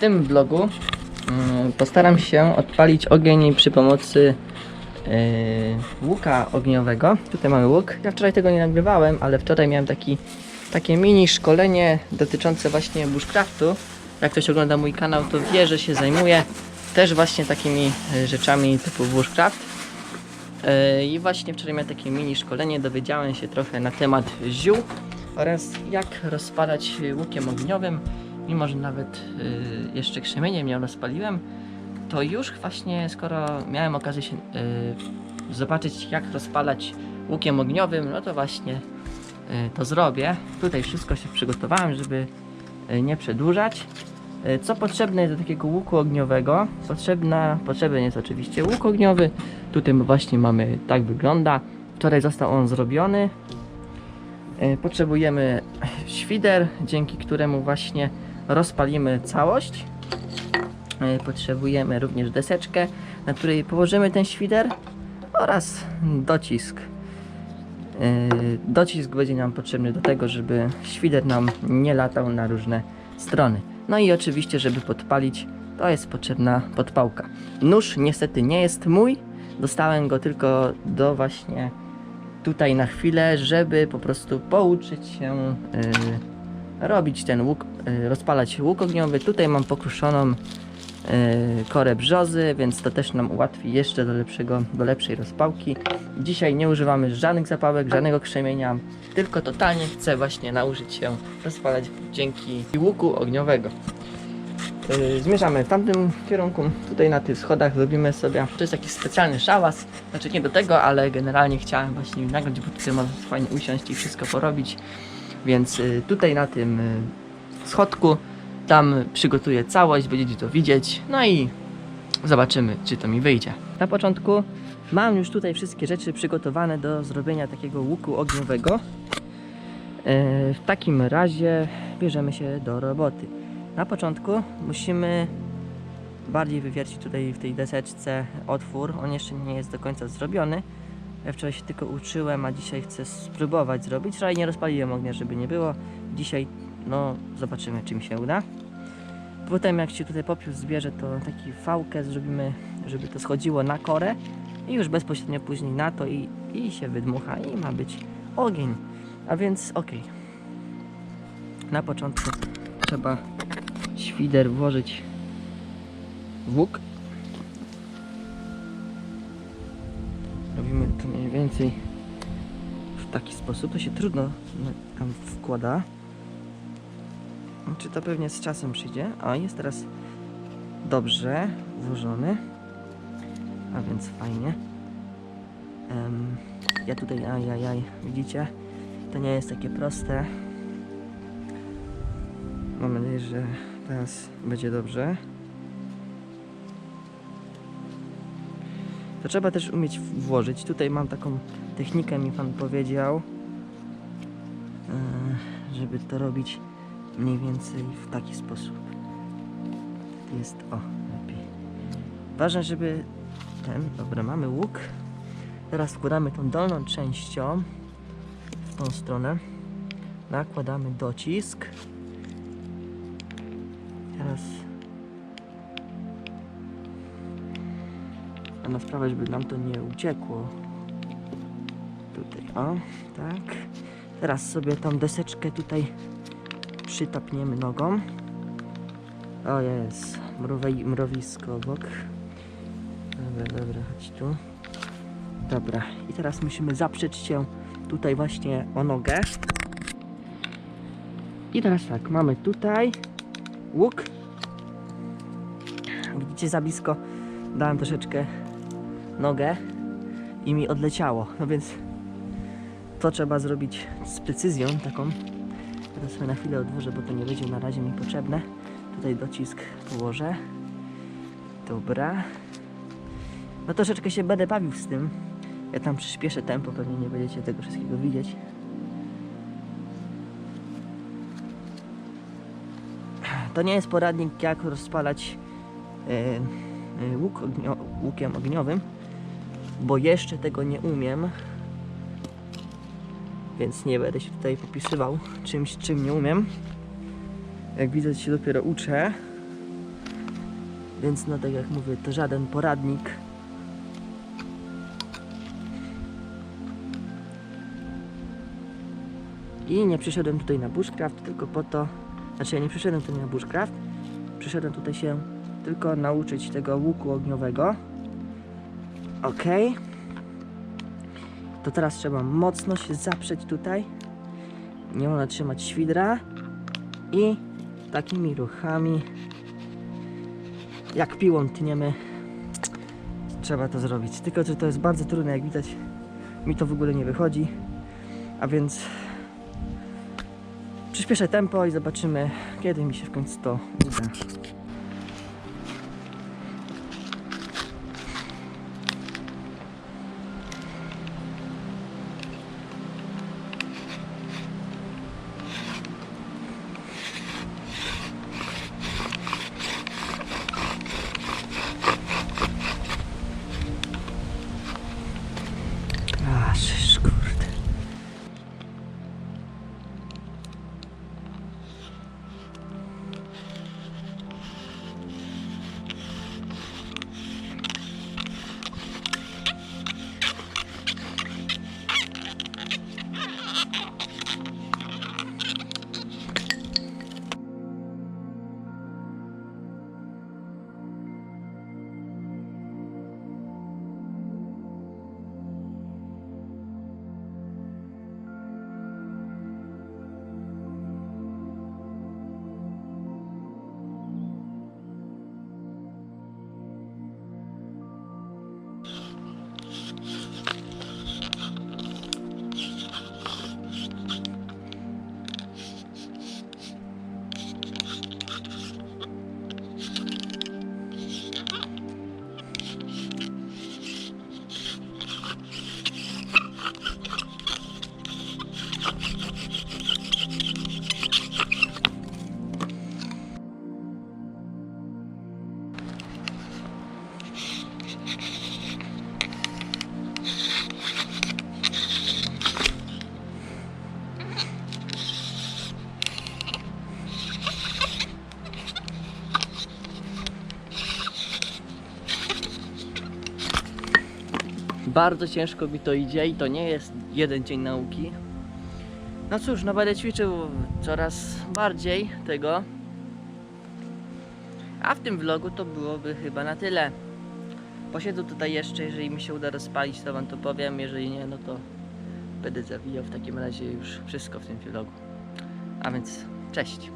tym vlogu mm, postaram się odpalić ogień przy pomocy yy, łuka ogniowego. Tutaj mamy łuk. Ja wczoraj tego nie nagrywałem, ale wczoraj miałem taki, takie mini szkolenie dotyczące właśnie bushcraftu. Jak ktoś ogląda mój kanał, to wie, że się zajmuję też właśnie takimi e, rzeczami typu bushcraft. E, I właśnie wczoraj miałem takie mini szkolenie, dowiedziałem się trochę na temat ziół oraz jak rozpalać łukiem ogniowym. Mimo, że nawet y, jeszcze krzemieniem nie rozpaliłem, to już właśnie skoro miałem okazję się y, zobaczyć jak rozpalać łukiem ogniowym, no to właśnie y, to zrobię. Tutaj wszystko się przygotowałem, żeby nie przedłużać. Co potrzebne jest do takiego łuku ogniowego? Potrzebna, potrzebny jest oczywiście łuk ogniowy. Tutaj właśnie mamy, tak wygląda. Wczoraj został on zrobiony. Potrzebujemy świder, dzięki któremu właśnie rozpalimy całość. Y, Potrzebujemy również deseczkę, na której położymy ten świder oraz docisk. Y, Docisk będzie nam potrzebny do tego, żeby świder nam nie latał na różne strony. No i oczywiście, żeby podpalić, to jest potrzebna podpałka. Nóż niestety nie jest mój, dostałem go tylko do właśnie tutaj na chwilę, żeby po prostu pouczyć się y, robić ten łuk, rozpalać łuk ogniowy. Tutaj mam pokruszoną y, korę brzozy, więc to też nam ułatwi jeszcze do, lepszego, do lepszej rozpałki. Dzisiaj nie używamy żadnych zapałek, żadnego krzemienia, tylko totalnie chcę właśnie nauczyć się rozpalać dzięki łuku ogniowego. Yy, zmierzamy w tamtym kierunku. Tutaj na tych schodach zrobimy sobie. To jest jakiś specjalny szałas. Znaczy nie do tego, ale generalnie chciałem właśnie nagrać, bo tutaj można fajnie usiąść i wszystko porobić. Więc tutaj na tym schodku tam przygotuję całość, będziecie to widzieć. No i zobaczymy, czy to mi wyjdzie. Na początku mam już tutaj wszystkie rzeczy przygotowane do zrobienia takiego łuku ogniowego. Yy, W takim razie bierzemy się do roboty. Na początku musimy bardziej wywiercić tutaj w tej deseczce otwór. On jeszcze nie jest do końca zrobiony. Ja wczoraj się tylko uczyłem, a dzisiaj chcę spróbować zrobić. Wczoraj nie rozpaliłem ognia, żeby nie było. Dzisiaj, no, zobaczymy, czy mi się uda. Potem jak się tutaj popiół zbierze, to taki fałkę zrobimy, żeby to schodziło na korę i już bezpośrednio później na to i, i się wydmucha i ma być ogień. A więc okej. Na początku trzeba świder włożyć w łuk. Robimy to mniej więcej w taki sposób. To się trudno na- tam wkłada. Czy to pewnie z czasem przyjdzie? A jest teraz dobrze włożony. A więc fajnie. Em, ja tutaj, ajajaj, widzicie? To nie jest takie proste. Mam nadzieję, że teraz będzie dobrze. To trzeba też umieć włożyć. Tutaj mam taką technikę, mi pan powiedział, e, żeby to robić mniej więcej w taki sposób. Jest, o, lepiej. Ważne, żeby ten, dobra, mamy łuk. Teraz wkładamy tą dolną częścią w tą stronę. Nakładamy docisk. Teraz a na sprawę, żeby nam to nie uciekło. Tutaj, o, tak. Teraz sobie tą deseczkę tutaj przytapniemy nogą. O jest, mrowej, mrowisko obok. Dobra, dobra, chodź tu. Dobra, i teraz musimy zaprzeć się tutaj właśnie o nogę. I teraz tak, mamy tutaj łuk. Widzicie za blisko dałem troszeczkę nogę i mi odleciało. No więc to trzeba zrobić z precyzją taką. Teraz sobie na chwilę odłożę, bo to nie będzie na razie mi potrzebne. Tutaj docisk położę. Dobra. No troszeczkę się będę bawił z tym. Ja tam przyspieszę tempo, pewnie nie będziecie tego wszystkiego widzieć. To nie jest poradnik jak rozpalać e, łuk ognio, łukiem ogniowym, bo jeszcze tego nie umiem. Więc nie będę się tutaj popisywał czymś, czym nie umiem. Jak widzę, się dopiero uczę. Więc no tak jak mówię, to żaden poradnik. I nie przyszedłem tutaj na bushcraft tylko po to, znaczy ja nie przyszedłem tutaj na bushcraft, przyszedłem tutaj się tylko nauczyć tego łuku ogniowego. Ok. To teraz trzeba mocno się zaprzeć tutaj. Nie wolno trzymać świdra. I takimi ruchami, jak piłą tniemy, trzeba to zrobić. Tylko, że to jest bardzo trudne, jak widać, mi to w ogóle nie wychodzi. A więc przyspieszę tempo i zobaczymy, kiedy mi się w końcu to uda. Bardzo ciężko mi to idzie i to nie jest jeden dzień nauki. No cóż, no będę ćwiczył coraz bardziej tego. A w tym vlogu to byłoby chyba na tyle. Posiedzę tutaj jeszcze, jeżeli mi się uda rozpalić, to wam to powiem. Jeżeli nie, no to będę zawijał w takim razie już wszystko w tym vlogu. A więc cześć.